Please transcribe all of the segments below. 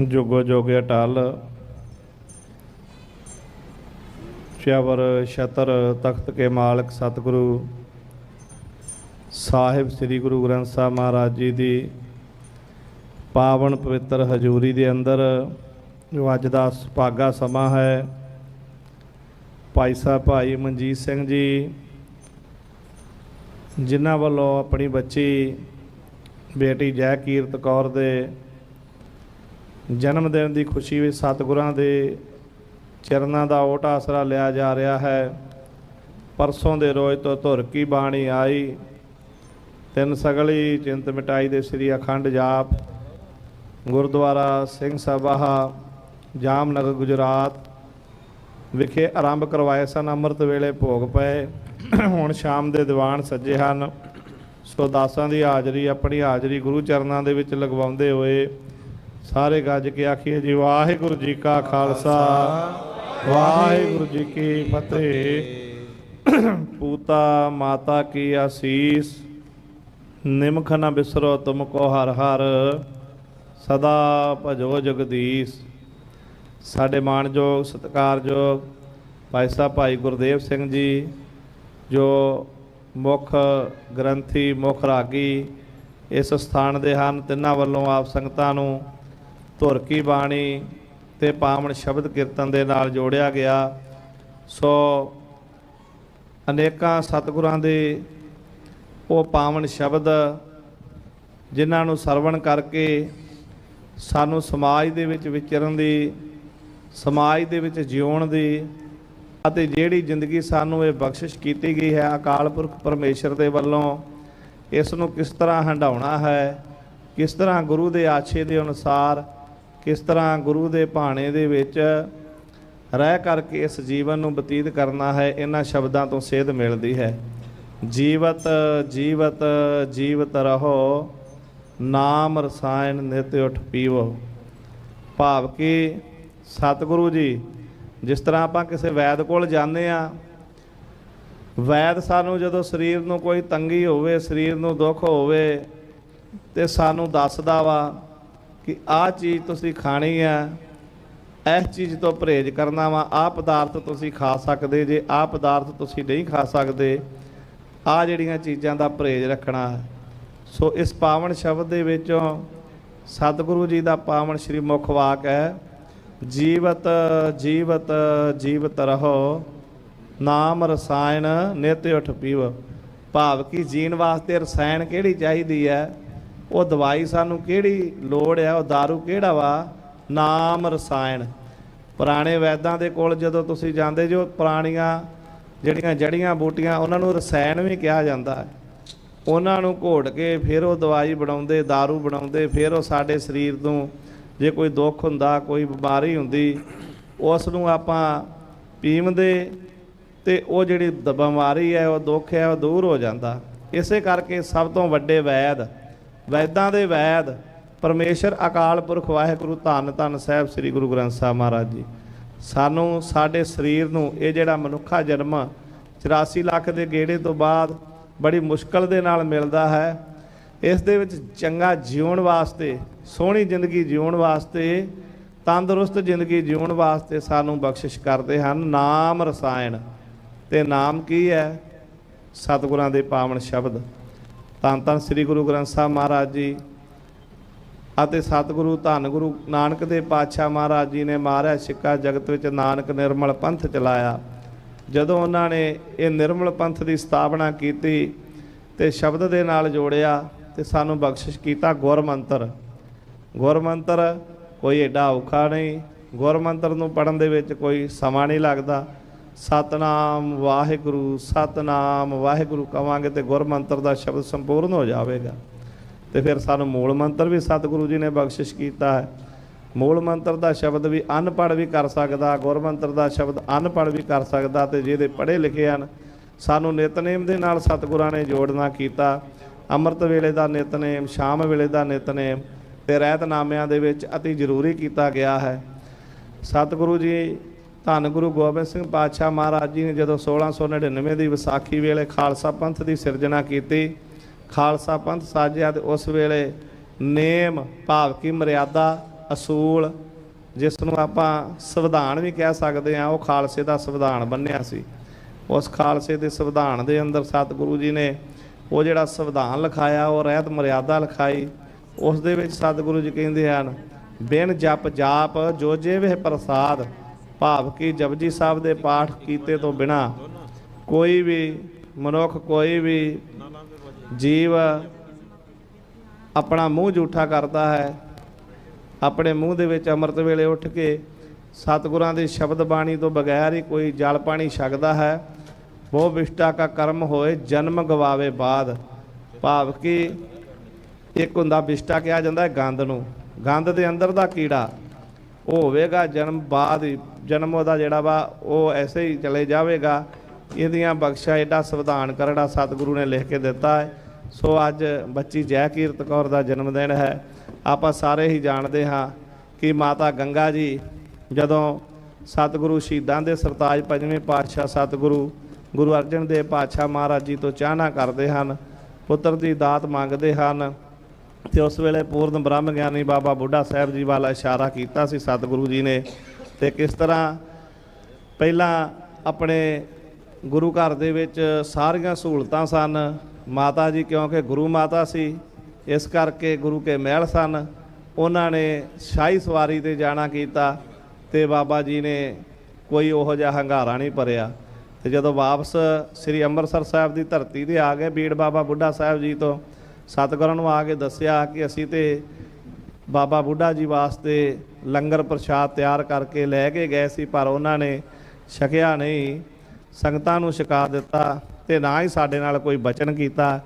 ਜੁਗੋ ਜੋਗ ਅਟਲ ਚਵਰ ਛਤਰ ਤਖਤ ਕੇ ਮਾਲਕ ਸਤਿਗੁਰੂ। ਸਾਹਿਬ ਸ੍ਰੀ ਗੁਰੂ ਗ੍ਰੰਥ ਸਾਹਿਬ ਮਹਾਰਾਜ ਜੀ ਦੀ ਪਾਵਨ ਪਵਿੱਤਰ ਹਜ਼ੂਰੀ ਦੇ ਅੰਦਰ, ਜੋ ਅੱਜ ਦਾ ਸੁਭਾਗਾ ਸਮਾਂ ਹੈ। ਭਾਈ ਸਾਹਿਬ, ਭਾਈ ਮਨਜੀਤ ਸਿੰਘ ਜੀ, ਜਿਨ੍ਹਾਂ ਵੱਲੋਂ ਆਪਣੀ ਬੱਚੀ ਬੇਟੀ ਜੈ ਕੀਰਤ ਕੌਰ ਦੇ ਜਨਮ ਦਿਨ ਦੀ ਖੁਸ਼ੀ ਵਿੱਚ ਸਤਿਗੁਰਾਂ ਦੇ ਚਰਨਾਂ ਦਾ ਓਟ ਆਸਰਾ ਲਿਆ ਜਾ ਰਿਹਾ ਹੈ। ਪਰਸੋਂ ਦੇ ਰੋਜ਼ ਤੋਂ ਧੁਰ ਕੀ ਬਾਣੀ ਆਈ। ਤਿੰਨ ਸਗਲੀ ਚਿੰਤ ਮਿਟਾਈ ਦੇ ਸ੍ਰੀ ਅਖੰਡ ਜਾਪ। ਗੁਰਦੁਆਰਾ ਸਿੰਘ ਸਭਾ, ਜਾਮਨਗਰ, ਗੁਜਰਾਤ ਵਿਖੇ ਆਰੰਭ ਕਰਵਾਏ ਸਨ। ਅੰਮ੍ਰਿਤ ਵੇਲੇ ਭੋਗ ਪਏ। ਹੁਣ ਸ਼ਾਮ ਦੇ ਦੀਵਾਨ ਸੱਜੇ ਹਨ। ਸੋ ਦਾਸਾਂ ਦੀ ਹਾਜ਼ਰੀ ਆਪਣੀ ਹਾਜ਼ਰੀ ਗੁਰੂ ਚਰਨਾਂ ਦੇ ਵਿੱਚ ਲਗਵਾਉਂਦੇ ਹੋਏ ਸਾਰੇ ਗੱਜ ਕੇ ਆਖੀਏ ਜੀ, ਵਾਹਿਗੁਰੂ ਜੀ ਕਾ ਖਾਲਸਾ। ਵਾਹਿਗੁਰੂ ਜੀ ਕੀ ਫਤਿਹ। ਪੂਤਾ ਮਾਤਾ ਕੀ ਆਸੀਸ ਨਿਮਖ ਨ ਬਿਸਰੋ ਤੁਮ ਕੋ ਹਰ ਹਰ। ਸਦਾ ਭਜੋ ਜਗਦੀਸ਼। ਸਾਡੇ ਮਾਣਯੋਗ ਸਤਿਕਾਰਯੋਗ ਭਾਈ ਸਾਹਿਬ, ਭਾਈ ਗੁਰਦੇਵ ਸਿੰਘ ਜੀ, ਜੋ ਮੁੱਖ ਗ੍ਰੰਥੀ, ਮੁੱਖ ਰਾਗੀ ਇਸ ਸਥਾਨ ਦੇ ਹਨ, ਤਿੰਨਾਂ ਵੱਲੋਂ ਆਪ ਸੰਗਤਾਂ ਨੂੰ ਧੁਰ ਕੀ ਬਾਣੀ ਤੇ ਪਾਵਨ ਸ਼ਬਦ ਕੀਰਤਨ ਦੇ ਨਾਲ ਜੋੜਿਆ ਗਿਆ। ਸੋ ਅਨੇਕਾਂ ਸਤਿਗੁਰਾਂ ਦੇ ਉਹ ਪਾਵਨ ਸ਼ਬਦ ਜਿਨ੍ਹਾਂ ਨੂੰ ਸਰਵਣ ਕਰਕੇ ਸਾਨੂੰ ਸਮਾਜ ਦੇ ਵਿੱਚ ਵਿਚਰਨ ਦੀ, ਸਮਾਜ ਦੇ ਵਿੱਚ ਜਿਉਣ ਦੀ ਅਤੇ ਜਿਹੜੀ ਜ਼ਿੰਦਗੀ ਸਾਨੂੰ ਇਹ ਬਖਸ਼ਿਸ਼ ਕੀਤੀ ਗਈ ਹੈ ਅਕਾਲ ਪੁਰਖ ਪਰਮੇਸ਼ਰ ਦੇ ਵੱਲੋਂ, ਇਸ ਨੂੰ ਕਿਸ ਤਰ੍ਹਾਂ ਹੰਡਾਉਣਾ ਹੈ, ਕਿਸ ਤਰ੍ਹਾਂ ਗੁਰੂ ਦੇ ਆਛੇ ਦੇ ਅਨੁਸਾਰ ਕਿਸ ਤਰ੍ਹਾਂ ਗੁਰੂ ਦੇ ਭਾਣੇ ਦੇ ਵਿੱਚ ਰਹਿ ਕਰਕੇ ਇਸ ਜੀਵਨ ਨੂੰ ਬਤੀਤ ਕਰਨਾ ਹੈ, ਇਹਨਾਂ ਸ਼ਬਦਾਂ ਤੋਂ ਸੇਧ ਮਿਲਦੀ ਹੈ। ਜੀਵਤ ਜੀਵਤ ਜੀਵਤ ਰਹੋ, ਨਾਮ ਰਸਾਇਣ ਨਿਤ ਉਠ ਪੀਵੋ। ਭਾਵ ਕਿ ਸਤਿਗੁਰੂ ਜੀ, ਜਿਸ ਤਰ੍ਹਾਂ ਆਪਾਂ ਕਿਸੇ ਵੈਦ ਕੋਲ ਜਾਂਦੇ ਆ ਵੈਦ ਸਾਨੂੰ ਜਦੋਂ ਸਰੀਰ ਨੂੰ ਕੋਈ ਤੰਗੀ ਹੋਵੇ, ਸਰੀਰ ਨੂੰ ਦੁੱਖ ਹੋਵੇ, ਤੇ ਸਾਨੂੰ ਦੱਸਦਾ ਵਾ ਕਿ ਆਹ ਚੀਜ਼ ਤੁਸੀਂ ਖਾਣੀ ਆ ਇਸ ਚੀਜ਼ ਤੋਂ ਪਰਹੇਜ਼ ਕਰਨਾ ਵਾ, ਆਹ ਪਦਾਰਥ ਤੁਸੀਂ ਖਾ ਸਕਦੇ, ਜੇ ਆਹ ਪਦਾਰਥ ਤੁਸੀਂ ਨਹੀਂ ਖਾ ਸਕਦੇ, ਆਹ ਜਿਹੜੀਆਂ ਚੀਜ਼ਾਂ ਦਾ ਪਰਹੇਜ਼ ਰੱਖਣਾ। ਸੋ ਇਸ ਪਾਵਨ ਸ਼ਬਦ ਦੇ ਵਿੱਚੋਂ ਸਤਿਗੁਰੂ ਜੀ ਦਾ ਪਾਵਨ ਸ਼੍ਰੀ ਮੁਖ ਵਾਕ ਹੈ, ਜੀਵਤ ਜੀਵਤ ਜੀਵਤ ਰਹੋ, ਨਾਮ ਰਸਾਇਣ ਨਿਤ ਉਠ ਪੀਵ। ਭਾਵ ਕਿ ਜੀਣ ਵਾਸਤੇ ਰਸਾਇਣ ਕਿਹੜੀ ਚਾਹੀਦੀ ਹੈ? ਉਹ ਦਵਾਈ ਸਾਨੂੰ ਕਿਹੜੀ ਲੋੜ ਹੈ ਉਹ दारू ਕਿਹੜਾ ਵਾ ਨਾਮ ਰਸਾਇਣ ਪੁਰਾਣੇ ਵੈਦਾਂ ਦੇ ਕੋਲ ਜਦੋਂ ਤੁਸੀਂ ਜਾਂਦੇ ਜੋ ਪੁਰਾਣੀਆਂ ਜਿਹੜੀਆਂ ਜੜੀਆਂ ਬੂਟੀਆਂ ਉਹਨਾਂ ਨੂੰ ਰਸਾਇਣ ਵੀ ਕਿਹਾ ਜਾਂਦਾ ਹੈ ਉਹਨਾਂ ਨੂੰ ਘੋਟ ਕੇ ਫਿਰ ਉਹ ਦਵਾਈ ਬਣਾਉਂਦੇ दारू ਬਣਾਉਂਦੇ ਫਿਰ ਉਹ ਸਾਡੇ ਸਰੀਰ ਨੂੰ ਜੇ ਕੋਈ ਦੁੱਖ ਹੁੰਦਾ ਕੋਈ ਬਿਮਾਰੀ ਹੁੰਦੀ ਉਸ ਨੂੰ ਆਪਾਂ ਪੀਵਦੇ ਤੇ ਉਹ ਜਿਹੜੀ ਦ- ਬਿਮਾਰੀ ਹੈ ਉਹ ਦੁੱਖ ਹੈ ਉਹ ਦੂਰ ਹੋ ਜਾਂਦਾ ਇਸੇ ਕਰਕੇ ਸਭ ਤੋਂ ਵੱਡੇ ਵੈਦ ਵੈਦਾਂ ਦੇ ਵੈਦ, ਪਰਮੇਸ਼ਰ ਅਕਾਲ ਪੁਰਖ ਵਾਹਿਗੁਰੂ ਧੰਨ ਧੰਨ ਸਾਹਿਬ ਸ੍ਰੀ ਗੁਰੂ ਗ੍ਰੰਥ ਸਾਹਿਬ ਮਹਾਰਾਜ ਜੀ। ਸਾਨੂੰ ਸਾਡੇ ਸਰੀਰ ਨੂੰ ਇਹ ਜਿਹੜਾ ਮਨੁੱਖਾ ਜਨਮ 84 ਲੱਖ ਦੇ ਗੇੜੇ ਤੋਂ ਬਾਅਦ ਬੜੀ ਮੁਸ਼ਕਲ ਦੇ ਨਾਲ ਮਿਲਦਾ ਹੈ। ਇਸ ਦੇ ਵਿੱਚ ਚੰਗਾ ਜਿਉਣ ਵਾਸਤੇ, ਸੋਹਣੀ ਜ਼ਿੰਦਗੀ ਜਿਉਣ ਵਾਸਤੇ, ਤੰਦਰੁਸਤ ਜ਼ਿੰਦਗੀ ਜਿਉਣ ਵਾਸਤੇ ਸਾਨੂੰ ਬਖਸ਼ਿਸ਼ ਕਰਦੇ ਹਨ। ਨਾਮ ਰਸਾਇਣ, ਤੇ ਨਾਮ ਕੀ ਹੈ? ਸਤਿਗੁਰਾਂ ਦੇ ਪਾਵਨ ਸ਼ਬਦ। ਧੰਨ ਧੰਨ ਸ੍ਰੀ ਗੁਰੂ ਗ੍ਰੰਥ ਸਾਹਿਬ ਮਹਾਰਾਜ ਜੀ ਅਤੇ ਸਤਿਗੁਰੂ ਧੰਨ ਗੁਰੂ ਨਾਨਕ ਦੇ ਪਾਤਸ਼ਾਹ ਮਹਾਰਾਜ ਜੀ ਨੇ ਮਾਰਿਆ ਸਿੱਕਾ ਜਗਤ ਵਿੱਚ ਨਾਨਕ ਨਿਰਮਲ ਪੰਥ ਚਲਾਇਆ। ਜਦੋਂ ਉਹਨਾਂ ਨੇ ਇਹ ਨਿਰਮਲ ਪੰਥ ਦੀ ਸਥਾਪਨਾ ਕੀਤੀ ਤੇ ਸ਼ਬਦ ਦੇ ਨਾਲ ਜੋੜਿਆ ਤੇ ਸਾਨੂੰ ਬਖਸ਼ਿਸ਼ ਕੀਤਾ ਗੁਰ ਮੰਤਰ ਗੁਰ ਮੰਤਰ ਕੋਈ ਏਡਾ ਔਖਾ ਨਹੀਂ। ਗੁਰ ਮੰਤਰ ਨੂੰ ਪੜਨ ਦੇ ਵਿੱਚ ਕੋਈ ਸਮਾਂ ਨਹੀਂ ਲੱਗਦਾ। ਸਤਨਾਮ ਵਾਹਿਗੁਰੂ ਸਤਨਾਮ ਵਾਹਿਗੁਰੂ ਕਵਾਂਗੇ ਤੇ ਗੁਰ ਮੰਤਰ ਦਾ ਸ਼ਬਦ ਸੰਪੂਰਨ ਹੋ ਜਾਵੇਗਾ। ਤੇ ਫਿਰ ਸਾਨੂੰ ਮੂਲ ਮੰਤਰ ਵੀ ਸਤਿਗੁਰੂ ਜੀ ਨੇ ਬਖਸ਼ਿਸ਼ ਕੀਤਾ ਹੈ। ਮੂਲ ਮੰਤਰ ਦਾ ਸ਼ਬਦ ਵੀ ਅਨਪੜ੍ਹ ਵੀ ਕਰ ਸਕਦਾ, ਗੁਰ ਮੰਤਰ ਦਾ ਸ਼ਬਦ ਅਨਪੜ੍ਹ ਵੀ ਕਰ ਸਕਦਾ ਤੇ ਜਿਹਦੇ ਪੜ੍ਹੇ ਲਿਖੇ ਹਨ, ਸਾਨੂੰ ਨਿਤਨੇਮ ਦੇ ਨਾਲ ਸਤਿਗੁਰਾਂ ਨੇ ਜੋੜਨਾ ਕੀਤਾ। ਅੰਮ੍ਰਿਤ ਵੇਲੇ ਦਾ ਨਿਤਨੇਮ, ਸ਼ਾਮ ਵੇਲੇ ਦਾ ਨਿਤਨੇਮ ਤੇ ਰਹਿਤਨਾਮਿਆਂ ਦੇ ਵਿੱਚ ਅਤੀ ਜ਼ਰੂਰੀ ਕੀਤਾ ਗਿਆ ਹੈ। ਸਤਿਗੁਰੂ ਜੀ ਧੰਨ ਗੁਰੂ ਗੋਬਿੰਦ ਸਿੰਘ ਪਾਤਸ਼ਾਹ ਮਹਾਰਾਜ ਜੀ ਨੇ ਜਦੋਂ 1699 ਦੀ ਵਿਸਾਖੀ ਵੇਲੇ ਖਾਲਸਾ ਪੰਥ ਦੀ ਸਿਰਜਣਾ ਕੀਤੀ, ਖਾਲਸਾ ਪੰਥ ਸਾਜਿਆ ਤੇ ਉਸ ਵੇਲੇ ਨੇਮ, ਭਾਵ ਕੀ ਮਰਿਆਦਾ, ਅਸੂਲ ਜਿਸ ਨੂੰ ਆਪਾਂ ਸੰਵਿਧਾਨ ਵੀ ਕਹਿ ਸਕਦੇ ਹਾਂ, ਉਹ ਖਾਲਸੇ ਦਾ ਸੰਵਿਧਾਨ ਬੰਨਿਆ ਸੀ। ਉਸ ਖਾਲਸੇ ਦੇ ਸੰਵਿਧਾਨ ਦੇ ਅੰਦਰ ਸਤਿਗੁਰੂ ਜੀ ਨੇ ਉਹ ਜਿਹੜਾ ਸੰਵਿਧਾਨ ਲਿਖਾਇਆ, ਉਹ ਰਹਿਤ ਮਰਿਆਦਾ ਲਿਖਾਈ। ਉਸ ਦੇ ਵਿੱਚ ਸਤਿਗੁਰੂ ਜੀ ਕਹਿੰਦੇ ਹਨ, ਬਿਨ ਜਪ ਜਾਪ, ਜੋ ਜੇਵੇ ਪ੍ਰਸਾਦ ਭਾਵ ਕਿ ਜਪਜੀ ਸਾਹਿਬ ਦੇ ਪਾਠ ਕੀਤੇ ਤੋਂ ਬਿਨਾ ਕੋਈ ਵੀ ਮਨੁੱਖ, ਕੋਈ ਵੀ ਜੀਵ ਆਪਣਾ ਮੂੰਹ ਝੂਠਾ ਕਰਦਾ ਹੈ। ਆਪਣੇ ਮੂੰਹ ਦੇ ਵਿੱਚ ਅੰਮ੍ਰਿਤ ਵੇਲੇ ਉੱਠ ਕੇ ਸਤਿਗੁਰਾਂ ਦੇ ਸ਼ਬਦ ਬਾਣੀ ਤੋਂ ਬਗੈਰ ਹੀ ਕੋਈ ਜਲ ਪਾਣੀ ਛਕਦਾ ਹੈ। ਉਹ ਵਿਸ਼ਟਾ ਕਾ ਕਰਮ ਹੋਏ, ਜਨਮ ਗਵਾਵੇ ਬਾਦ। ਭਾਵ ਕਿ ਇੱਕ ਹੁੰਦਾ ਵਿਸ਼ਟਾ ਕਿਹਾ ਜਾਂਦਾ ਹੈ ਗੰਦ ਨੂੰ। ਗੰਦ ਦੇ ਅੰਦਰ ਦਾ ਕੀੜਾ ਉਹ ਹੋਵੇਗਾ, ਜਨਮ ਬਾਅਦ ਹੀ ਜਨਮ ਉਹਦਾ ਜਿਹੜਾ ਵਾ, ਉਹ ਐਸੇ ਹੀ ਚਲੇ ਜਾਵੇਗਾ। ਇਹਦੀਆਂ ਬਖਸ਼ਾ ਏਡਾ ਸੰਵਿਧਾਨ ਕਰੜਾ ਸਤਿਗੁਰੂ ਨੇ ਲਿਖ ਕੇ ਦਿੱਤਾ ਹੈ। ਸੋ ਅੱਜ ਬੱਚੀ ਜੈ ਕੀਰਤ ਕੌਰ ਦਾ ਜਨਮ ਦਿਨ ਹੈ। ਆਪਾਂ ਸਾਰੇ ਹੀ ਜਾਣਦੇ ਹਾਂ ਕਿ ਮਾਤਾ ਗੰਗਾ ਜੀ ਜਦੋਂ ਸਤਿਗੁਰੂ ਸ਼ਹੀਦਾਂ ਦੇ ਸਰਤਾਜ ਪੰਜਵੇਂ ਪਾਤਸ਼ਾਹ ਸਤਿਗੁਰੂ ਗੁਰੂ ਅਰਜਨ ਦੇਵ ਪਾਤਸ਼ਾਹ ਮਹਾਰਾਜ ਜੀ ਤੋਂ ਚਾਹਨਾ ਕਰਦੇ ਹਨ, ਪੁੱਤਰ ਦੀ ਦਾਤ ਮੰਗਦੇ ਹਨ ਤੇ ਉਸ ਵੇਲੇ ਪੂਰਨ ਬ੍ਰਹਮ ਗਿਆਨੀ ਬਾਬਾ ਬੁੱਢਾ ਸਾਹਿਬ ਜੀ ਵੱਲ ਇਸ਼ਾਰਾ ਕੀਤਾ ਸੀ ਸਤਿਗੁਰੂ ਜੀ ਨੇ। ਤੇ ਕਿਸ ਤਰ੍ਹਾਂ ਪਹਿਲਾਂ ਆਪਣੇ ਗੁਰੂ ਘਰ ਦੇ ਵਿੱਚ ਸਾਰੀਆਂ ਸਹੂਲਤਾਂ ਸਨ, ਮਾਤਾ ਜੀ ਕਿਉਂਕਿ ਗੁਰੂ ਮਾਤਾ ਸੀ, ਇਸ ਕਰਕੇ ਗੁਰੂ ਕੇ ਮਹਿਲ ਸਨ, ਉਹਨਾਂ ਨੇ ਸ਼ਾਹੀ ਸਵਾਰੀ ਤੇ ਜਾਣਾ ਕੀਤਾ ਤੇ ਬਾਬਾ ਜੀ ਨੇ ਕੋਈ ਉਹੋ ਜਿਹਾ ਹੰਗਾਰਾ ਨਹੀਂ ਭਰਿਆ। ਤੇ ਜਦੋਂ ਵਾਪਸ ਸ੍ਰੀ ਅੰਮ੍ਰਿਤਸਰ ਸਾਹਿਬ ਦੀ ਧਰਤੀ ਤੇ ਆ ਗਏ, ਬੀੜ ਬਾਬਾ ਬੁੱਢਾ ਸਾਹਿਬ ਜੀ ਤੋਂ ਸਤਿਗੁਰਾਂ ਨੂੰ ਆ ਕੇ ਦੱਸਿਆ ਕਿ ਅਸੀਂ ਤੇ ਬਾਬਾ ਬੁੱਢਾ ਜੀ ਵਾਸਤੇ ਲੰਗਰ ਪ੍ਰਸ਼ਾਦ ਤਿਆਰ ਕਰਕੇ ਲੈ ਕੇ ਗਏ ਸੀ, ਪਰ ਉਹਨਾਂ ਨੇ ਛਕਿਆ ਨਹੀਂ। ਸੰਗਤਾਂ ਨੂੰ ਛਕਾ ਦਿੱਤਾ ਤੇ ਨਾ ਹੀ ਸਾਡੇ ਨਾਲ ਕੋਈ ਬਚਨ ਕੀਤਾ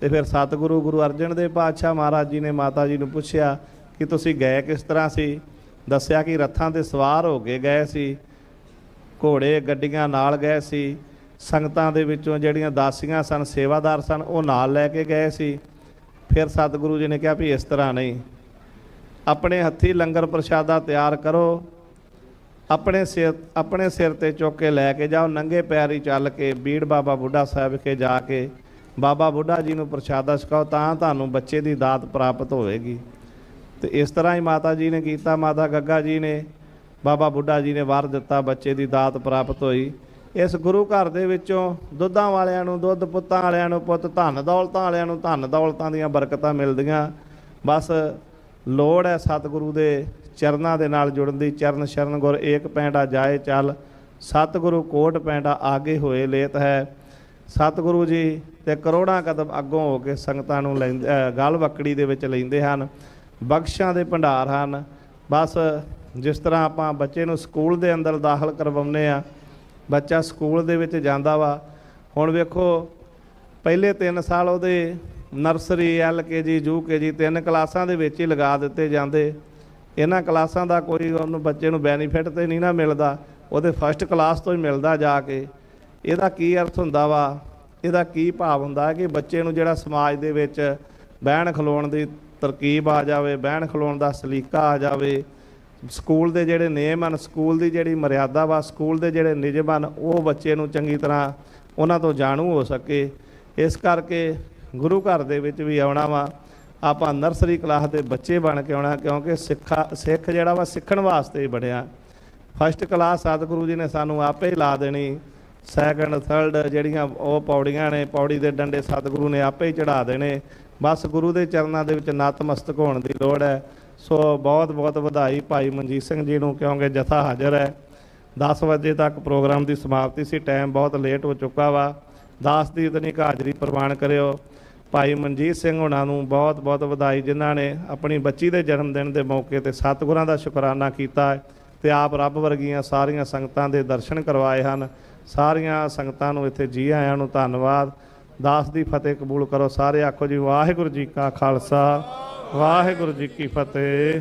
ਤੇ ਫਿਰ ਸਤਿਗੁਰੂ ਗੁਰੂ ਅਰਜਨ ਦੇਵ ਪਾਤਸ਼ਾਹ ਮਹਾਰਾਜ ਜੀ ਨੇ ਮਾਤਾ ਜੀ ਨੂੰ ਪੁੱਛਿਆ ਕਿ ਤੁਸੀਂ ਗਏ ਕਿਸ ਤਰ੍ਹਾਂ ਸੀ? ਦੱਸਿਆ ਕਿ ਰੱਥਾਂ ਤੇ ਸਵਾਰ ਹੋ ਕੇ ਗਏ ਸੀ, ਘੋੜੇ ਗੱਡੀਆਂ ਨਾਲ ਗਏ ਸੀ, ਸੰਗਤਾਂ ਦੇ ਵਿੱਚੋਂ ਜਿਹੜੀਆਂ ਦਾਸੀਆਂ ਸਨ, ਸੇਵਾਦਾਰ ਸਨ, ਉਹ ਨਾਲ ਲੈ ਕੇ ਗਏ ਸੀ। ਫਿਰ ਸਤਿਗੁਰੂ ਜੀ ਨੇ ਕਿਹਾ ਵੀ ਇਸ ਤਰ੍ਹਾਂ ਨਹੀਂ। ਆਪਣੇ ਹੱਥੀ ਲੰਗਰ ਪ੍ਰਸ਼ਾਦਾ ਤਿਆਰ ਕਰੋ। ਆਪਣੇ ਸਿਰ ਆਪਣੇ ਸਿਰ ਤੇ ਚੁੱਕ ਕੇ ਲੈ ਕੇ ਜਾਓ। ਨੰਗੇ ਪੈਰੀ ਚੱਲ ਕੇ ਬੀੜ ਬਾਬਾ ਬੁੱਢਾ ਸਾਹਿਬ ਕੇ ਜਾ ਕੇ ਬਾਬਾ ਬੁੱਢਾ ਜੀ ਨੂੰ ਪ੍ਰਸ਼ਾਦਾ ਛਕਾਓ, ਤਾਂ ਤੁਹਾਨੂੰ ਬੱਚੇ ਦੀ ਦਾਤ ਪ੍ਰਾਪਤ ਹੋਵੇਗੀ। ਤੇ ਇਸ ਤਰ੍ਹਾਂ ਹੀ ਮਾਤਾ ਜੀ ਨੇ ਕੀਤਾ। ਮਾਤਾ ਗੱਗਾ ਜੀ ਨੇ, ਬਾਬਾ ਬੁੱਢਾ ਜੀ ਨੇ ਵਰ ਦਿੱਤਾ, ਬੱਚੇ ਦੀ ਦਾਤ ਪ੍ਰਾਪਤ ਹੋਈ। ਇਸ ਗੁਰੂ ਘਰ ਦੇ ਵਿੱਚੋਂ ਦੁੱਧਾਂ ਵਾਲਿਆਂ ਨੂੰ ਦੁੱਧ, ਪੁੱਤਾਂ ਵਾਲਿਆਂ ਨੂੰ ਪੁੱਤ, ਧਨ ਦੌਲਤਾਂ ਵਾਲਿਆਂ ਨੂੰ ਧਨ ਦੌਲਤਾਂ ਦੀਆਂ ਬਰਕਤਾਂ ਮਿਲਦੀਆਂ। ਬਸ ਲੋੜ ਹੈ ਸਤਿਗੁਰੂ ਦੇ ਚਰਨਾਂ ਦੇ ਨਾਲ ਜੁੜਨ ਦੀ। ਚਰਨ ਸ਼ਰਨ ਗੁਰ ਏਕ ਪੈਂਡਾ ਜਾਏ ਚੱਲ। ਸਤਿਗੁਰੂ ਕੋਟ ਪੈਂਡਾ ਆਗੇ ਹੋਏ ਲੇਤ ਹੈ। ਸਤਿਗੁਰੂ ਜੀ ਤੇ ਕਰੋੜਾਂ ਕਦਮ ਅੱਗੋਂ ਹੋ ਕੇ ਸੰਗਤਾਂ ਨੂੰ ਲੈਂਦੇ ਅ, ਗਲ ਵਕੜੀ ਦੇ ਵਿੱਚ ਲੈਂਦੇ ਹਨ। ਬਖਸ਼ਾਂ ਦੇ ਭੰਡਾਰ ਹਨ। ਬਸ ਜਿਸ ਤਰ੍ਹਾਂ ਆਪਾਂ ਬੱਚੇ ਨੂੰ ਸਕੂਲ ਦੇ ਅੰਦਰ ਦਾਖਲ ਕਰਵਾਉਂਦੇ ਆ ਬੱਚਾ ਸਕੂਲ ਦੇ ਵਿੱਚ ਜਾਂਦਾ ਵਾ। ਹੁਣ ਵੇਖੋ ਪਹਿਲੇ 3 ਸਾਲ ਉਹਦੇ ਨਰਸਰੀ ਐਲਕੇਜੀ ਯੂਕੇਜੀ ਤਿੰਨ ਕਲਾਸਾਂ ਦੇ ਵਿੱਚ ਹੀ ਲਗਾ ਦਿੱਤੇ ਜਾਂਦੇ। ਇਹਨਾਂ ਕਲਾਸਾਂ ਦਾ ਕੋਈ ਉਹਨੂੰ ਬੱਚੇ ਨੂੰ ਬੈਨੀਫਿਟ ਤੇ ਨਹੀਂ ਨਾ ਮਿਲਦਾ। ਉਹਦੇ ਫਸਟ ਕਲਾਸ ਤੋਂ ਹੀ ਮਿਲਦਾ ਜਾ ਕੇ। ਇਹਦਾ ਕੀ ਅਰਥ ਹੁੰਦਾ ਵਾ? ਇਹਦਾ ਕੀ ਭਾਵ ਹੁੰਦਾ ਕਿ ਬੱਚੇ ਨੂੰ ਜਿਹੜਾ ਸਮਾਜ ਦੇ ਵਿੱਚ ਬਹਿਣ ਖਲੋਣ ਦੀ ਤਰਕੀਬ ਆ ਜਾਵੇ, ਬਹਿਣ ਖਲੋਣ ਦਾ ਸਲੀਕਾ ਆ ਜਾਵੇ, ਸਕੂਲ ਦੇ ਜਿਹੜੇ ਨਿਯਮ ਹਨ, ਸਕੂਲ ਦੀ ਜਿਹੜੀ ਮਰਿਆਦਾ ਵਾ, ਸਕੂਲ ਦੇ ਜਿਹੜੇ ਨਿਯਮ ਹਨ, ਉਹ ਬੱਚੇ ਨੂੰ ਚੰਗੀ ਤਰ੍ਹਾਂ ਉਹਨਾਂ ਤੋਂ ਜਾਣੂ ਹੋ ਸਕੇ। ਇਸ ਕਰਕੇ ਗੁਰੂ ਘਰ ਦੇ ਵਿੱਚ ਵੀ ਆਉਣਾ ਵਾ। ਆਪਾਂ ਨਰਸਰੀ ਕਲਾਸ ਦੇ ਬੱਚੇ ਬਣ ਕੇ ਆਉਣਾ, ਕਿਉਂਕਿ ਸਿੱਖਾ, ਸਿੱਖ ਜਿਹੜਾ ਵਾ ਸਿੱਖਣ ਵਾਸਤੇ ਹੀ ਬਣਿਆ। ਫਸਟ ਕਲਾਸ ਸਤਿਗੁਰੂ ਜੀ ਨੇ ਸਾਨੂੰ ਆਪੇ ਹੀ ਲਾ ਦੇਣੀ। ਸੈਕੰਡ ਥਰਡ ਜਿਹੜੀਆਂ ਉਹ ਪੌੜੀਆਂ ਨੇ, ਪੌੜੀ ਦੇ ਡੰਡੇ ਸਤਿਗੁਰੂ ਨੇ ਆਪੇ ਹੀ ਚੜਾ ਦੇਣੇ। ਬਸ ਗੁਰੂ ਦੇ ਚਰਨਾਂ ਦੇ ਵਿੱਚ ਨਤਮਸਤਕ ਹੋਣ ਦੀ ਲੋੜ ਹੈ। ਸੋ ਬਹੁਤ ਬਹੁਤ ਵਧਾਈ ਭਾਈ ਮਨਜੀਤ ਸਿੰਘ ਜੀ ਨੂੰ, ਕਿਉਂਕਿ ਜਥਾ ਹਾਜ਼ਰ ਹੈ। 10 ਵਜੇ ਤੱਕ ਪ੍ਰੋਗਰਾਮ ਦੀ ਸਮਾਪਤੀ ਸੀ ਟਾਈਮ ਬਹੁਤ ਲੇਟ ਹੋ ਚੁੱਕਾ ਵਾ। ਦਾਸ ਦੀ ਇਤਨੀ ਹਾਜ਼ਰੀ ਪ੍ਰਵਾਨ ਕਰਿਓ। ਭਾਈ ਮਨਜੀਤ ਸਿੰਘ ਉਹਨਾਂ ਨੂੰ ਬਹੁਤ ਬਹੁਤ ਵਧਾਈ, ਜਿਨ੍ਹਾਂ ਨੇ ਆਪਣੀ ਬੱਚੀ ਦੇ ਜਨਮ ਦਿਨ ਦੇ ਮੌਕੇ ਤੇ ਸਤਿਗੁਰਾਂ ਦਾ ਸ਼ੁਕਰਾਨਾ ਕੀਤਾ ਹੈ ਤੇ ਆਪ ਰੱਬ ਵਰਗੀਆਂ ਸਾਰੀਆਂ ਸੰਗਤਾਂ ਦੇ ਦਰਸ਼ਨ ਕਰਵਾਏ ਹਨ। ਸਾਰੀਆਂ ਸੰਗਤਾਂ ਨੂੰ ਇੱਥੇ ਜੀ ਆਇਆਂ ਨੂੰ ਧੰਨਵਾਦ। ਦਾਸ ਦੀ ਫਤਿਹ ਕਬੂਲ ਕਰੋ। ਸਾਰੇ ਆਖੋ ਜੀ, ਵਾਹਿਗੁਰੂ ਜੀ ਕਾ ਖਾਲਸਾ, ਵਾਹਿਗੁਰੂ ਜੀ ਕੀ ਫਤਿਹ।